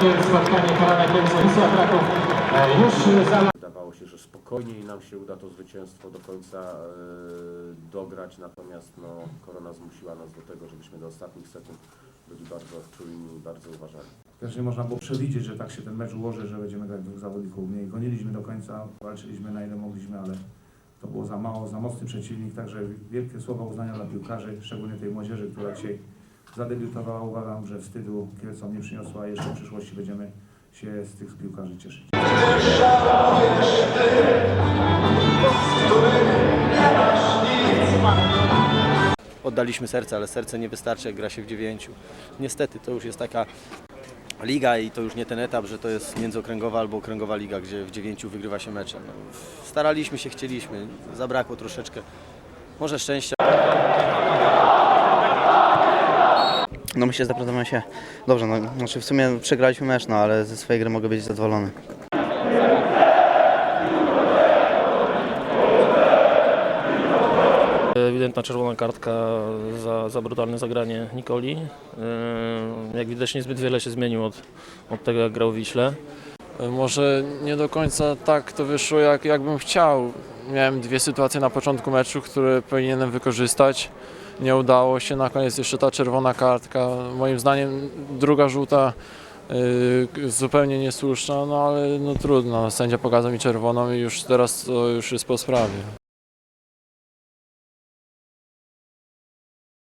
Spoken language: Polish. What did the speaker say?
Takie spotkanie karane Kielce Kraków e, już za Wydawało się, że spokojniej nam się uda to zwycięstwo do końca e, dograć, natomiast no, korona zmusiła nas do tego, żebyśmy do ostatnich sekund byli bardzo czujni i bardzo uważali. Też nie można było przewidzieć, że tak się ten mecz ułoży, że będziemy grać dwóch zawodników mniej. Goniliśmy do końca, walczyliśmy na ile mogliśmy, ale to było za mało, za mocny przeciwnik, także wielkie słowa uznania dla piłkarzy, szczególnie tej młodzieży, która dzisiaj zadebiutowała. Uważam, że wstydu Kielcom nie przyniosła, jeszcze w przyszłości będziemy się z tych piłkarzy cieszyć. oddaliśmy serce, ale serce nie wystarczy, jak gra się w dziewięciu. Niestety to już jest taka liga i to już nie ten etap, że to jest międzyokręgowa albo okręgowa liga, gdzie w dziewięciu wygrywa się mecze. No, staraliśmy się, chcieliśmy, zabrakło troszeczkę, może szczęścia. No myślę, że zaprezentowałem się dobrze. No, znaczy w sumie przegraliśmy mecz, no ale ze swojej gry mogę być zadowolony. Ewidentna czerwona kartka za, za brutalne zagranie Nikoli. Jak widać niezbyt wiele się zmienił od, od tego jak grał w Wiśle. Może nie do końca tak to wyszło, jak, jak bym chciał. Miałem dwie sytuacje na początku meczu, które powinienem wykorzystać. Nie udało się. Na koniec jeszcze ta czerwona kartka. Moim zdaniem druga żółta yy, zupełnie niesłuszna, no ale no trudno. Sędzia pokazał mi czerwoną i już teraz to już jest po sprawie.